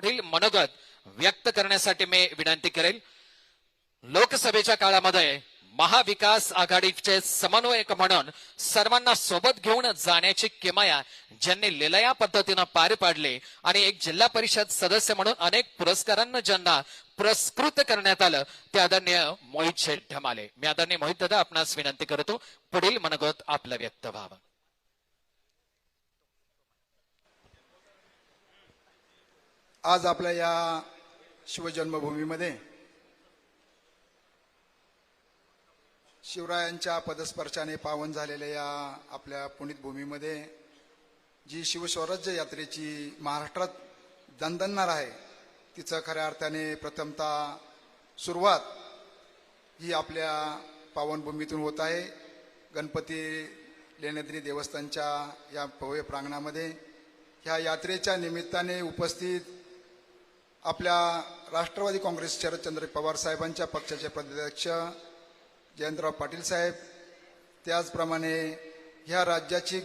पुढील मनोगत व्यक्त करण्यासाठी मी विनंती करेल. लोकसभेच्या काळामध्ये महाविकास आघाडीचे समन्वयक म्हणून सर्वांना सोबत घेऊन जाण्याची किमाया ज्यांनी लिलया पद्धतीनं पार पाडली आणि एक जिल्हा परिषद सदस्य म्हणून अनेक पुरस्कारांना ज्यांना पुरस्कृत करण्यात आलं ते आदरणीय मोहित शेठ ढमाले मी आदरणीय मोहित दादा आपणास विनंती करतो पुढील मनोगत आपलं व्यक्त व्हावं. आज आपल्या या शिवजन्मभूमीमध्ये शिवरायांच्या पदस्पर्शाने पावन झालेल्या या आपल्या पुणित भूमीमध्ये जी शिवस्वराज्य यात्रेची महाराष्ट्रात दणदणणार आहे तिचं खऱ्या अर्थाने प्रथमतः सुरुवात ही आपल्या पावनभूमीतून होत आहे. गणपती लेण्याद्री देवस्थानच्या या भव्य प्रांगणामध्ये ह्या यात्रेच्या निमित्ताने उपस्थित आपल्या राष्ट्रवादी काँग्रेस शरदचंद्र पवार साहेबांच्या पक्षाचे प्रदेशाध्यक्ष जयंतराव पाटील साहेब त्याचप्रमाणे ह्या राज्याची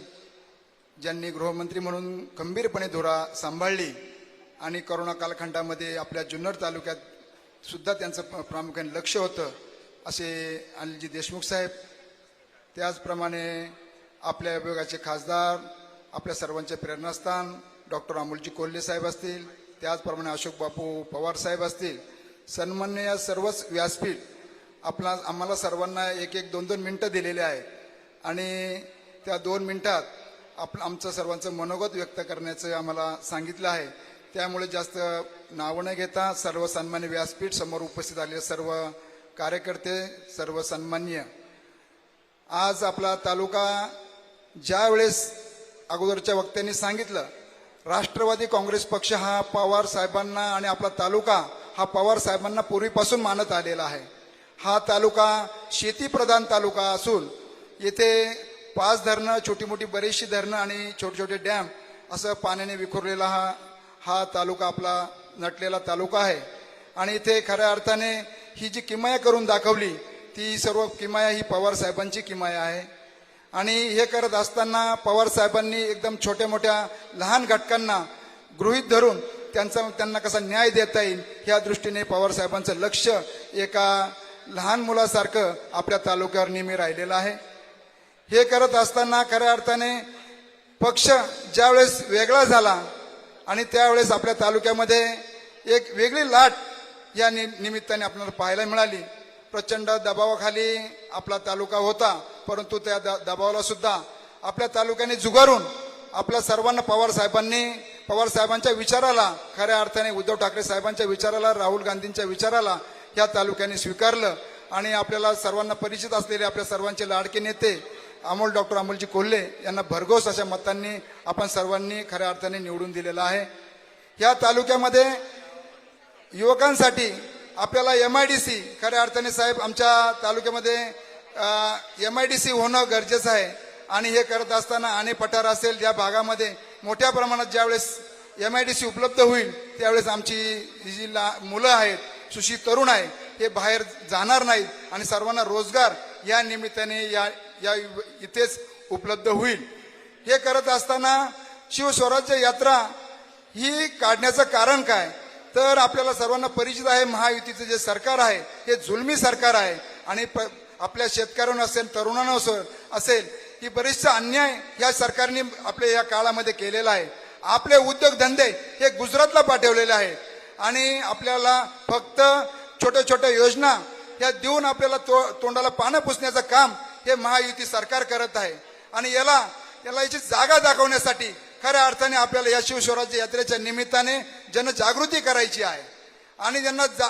ज्यांनी गृहमंत्री म्हणून खंबीरपणे धुरा सांभाळली आणि करोना कालखंडामध्ये आपल्या जुन्नर तालुक्यात सुद्धा त्यांचं प- प्रामुख्याने लक्ष होतं असे अनिलजी देशमुख साहेब त्याचप्रमाणे आपल्या विभागाचे खासदार आपल्या सर्वांचे प्रेरणास्थान डॉक्टर अमोलजी कोल्हे साहेब असतील त्याचप्रमाणे अशोक बापू पवार साहेब असतील सन्मान्य या सर्वच व्यासपीठ आपला आम्हाला सर्वांना एक एक दोन दोन मिनटं दिलेले आहेत. आणि त्या दोन मिनटात आप आमचं सर्वांचं मनोगत व्यक्त करण्याचं आम्हाला सांगितलं आहे. त्यामुळे जास्त नावं न घेता सर्व सन्मान्य व्यासपीठ समोर उपस्थित आलेले सर्व कार्यकर्ते सर्व सन्मान्य आज आपला तालुका ज्या वेळेस अगोदरच्या वक्त्यांनी सांगितलं राष्ट्रवादी काँग्रेस पक्ष हा पवार साहेबांना आणि आपला तालुका हा पवार साहेबांना पूर्वीपासून मानत आलेला आहे. हा तालुका शेतीप्रधान तालुका असून येथे पाच धरणं छोटी मोठी बरीचशी धरणं आणि छोटे छोटे डॅम असं पाण्याने विखुरलेला हा हा तालुका आपला नटलेला तालुका आहे. आणि इथे खऱ्या अर्थाने ही जी किमाया करून दाखवली ती सर्व किमाया ही पवार साहेबांची किमाया आहे. आणि हे करत असताना पवार साहेबांनी एकदम छोट्या मोठ्या लहान घटकांना गृहीत धरून त्यांचा त्यांना कसा न्याय देता येईल ह्या दृष्टीने पवार साहेबांचं लक्ष एका लहान मुलासारखं आपल्या तालुक्यावर नेहमी राहिलेलं आहे. हे करत असताना खऱ्या अर्थाने पक्ष ज्यावेळेस वेगळा झाला आणि त्यावेळेस आपल्या तालुक्यामध्ये एक वेगळी लाट या नि निमित्ताने आपल्याला पाहायला मिळाली. प्रचंड दबावाखाली आपला तालुका होता परंतु त्या द दबावाला सुद्धा आपल्या तालुक्याने जुगारून आपल्या सर्वांना पवार साहेबांनी पवार साहेबांच्या विचाराला खऱ्या अर्थाने उद्धव ठाकरे साहेबांच्या विचाराला राहुल गांधींच्या विचाराला या तालुक्याने स्वीकारलं आणि आपल्याला सर्वांना परिचित असलेले आपल्या सर्वांचे लाडके नेते अमोल डॉक्टर अमोलजी कोल्हे यांना भरघोस अशा मतांनी आपण सर्वांनी खऱ्या अर्थाने निवडून दिलेला आहे. या तालुक्यामध्ये युवकांसाठी आपल्याला एम आय डी सी खऱ्या अर्थाने साहेब आमच्या तालुक्यामध्ये एम आय डी सी होणं गरजेचं आहे. आणि हे करत असताना आणि पठार असेल या भागामध्ये मोठ्या प्रमाणात ज्यावेळेस एम आय डी सी उपलब्ध होईल त्यावेळेस आमची जी ला मुलं आहेत सुशी तरुण आहे हे बाहेर जाणार नाहीत. आणि सर्वांना रोजगार या निमित्ताने या या इथेच उपलब्ध होईल. हे करत असताना शिवस्वराज्य यात्रा ही काढण्याचं कारण काय? तर आपल्याला सर्वांना परिचित आहे महायुतीचं जे सरकार आहे हे जुलमी सरकार आहे. आणि प- आपल्या शेतकऱ्यांना असेल तरुणांना असेल असेल की बरेचसा अन्याय या सरकारने आपल्या या काळामध्ये केलेला आहे. आपले उद्योगधंदे हे गुजरातला पाठवलेले आहेत आणि आपल्याला फक्त छोट्या छोट्या योजना या देऊन आपल्याला तो तोंडाला पानं पुसण्याचं काम हे महायुती सरकार करत आहे. आणि याला याला याची जागा दाखवण्यासाठी खऱ्या अर्थाने आपल्याला या शिवस्वराज्य यात्रेच्या निमित्ताने जनजागृती करायची आहे आणि त्यांना जा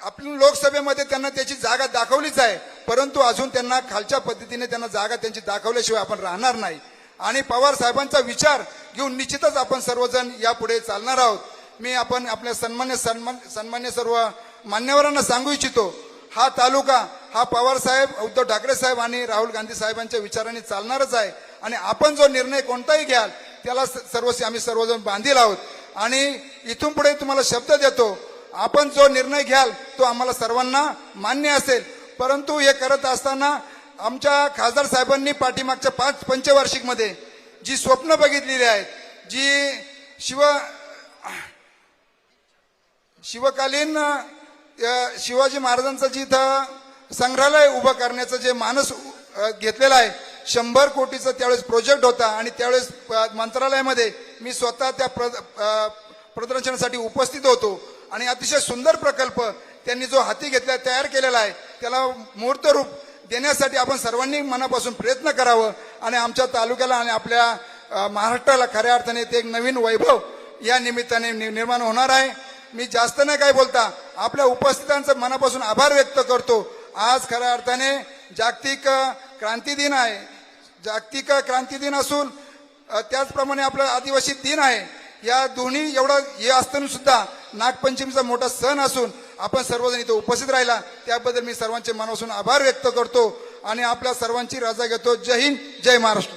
आपल्या लोकसभेमध्ये त्यांना त्याची जागा दाखवलीच आहे परंतु अजून त्यांना खालच्या पद्धतीने त्यांना जागा त्यांची दाखवल्याशिवाय आपण राहणार नाही. आणि पवार साहेबांचा विचार घेऊन निश्चितच आपण सर्वजण यापुढे चालणार आहोत. मी आपण आपल्या सन्मान्य सन्मान सन्मान्य सर्व मान्यवरांना सांगू इच्छितो हा तालुका हा पवार साहेब उद्धव ठाकरे साहेब आणि राहुल गांधी साहेबांच्या विचाराने चालणारच आहे. आणि आपण जो निर्णय कोणताही घ्याल त्याला स- सर्व आम्ही सर्वजण बांधील आहोत. आणि इथून पुढे तुम्हाला शब्द देतो. आपण जो निर्णय घ्याल तो आम्हाला सर्वांना मान्य असेल. परंतु हे करत असताना आमच्या खासदार साहेबांनी पाठीमागच्या पाच पंचवार्षिकमध्ये जी स्वप्न बघितलेली आहेत जी शिव शिवकालीन शिवाजी महाराजांचं जिथं संग्रहालय उभं करण्याचं जे मानस घेतलेलं आहे शंभर कोटीचं त्यावेळेस प्रोजेक्ट होता आणि त्यावेळेस मंत्रालयामध्ये मी स्वतः त्या प्रदर्शनासाठी उपस्थित होतो. आणि अतिशय सुंदर प्रकल्प त्यांनी जो हाती घेतला तयार केलेला आहे त्याला मूर्तरूप देण्यासाठी आपण सर्वांनी मनापासून प्रयत्न करावं आणि आमच्या तालुक्याला आणि आपल्या महाराष्ट्राला खऱ्या अर्थाने ते एक नवीन वैभव या निमित्ताने नि- निर्माण होणार आहे. मी जास्त नाही काय बोलता आपल्या उपस्थितांचं मनापासून आभार व्यक्त करतो. आज खऱ्या अर्थाने जागतिक क्रांती दिन आहे. जागतिक क्रांती दिन असून त्याचप्रमाणे आपला आदिवासी दिन आहे. या दोन्ही एवढं हे असताना सुद्धा नागपंचमीचा मोठा सण असून आपण सर्वजण इथे उपस्थित राहिला. त्याबद्दल मी सर्वांचे मनापासून आभार व्यक्त करतो आणि आपल्या सर्वांची रजा घेतो. जय हिंद जय महाराष्ट्र.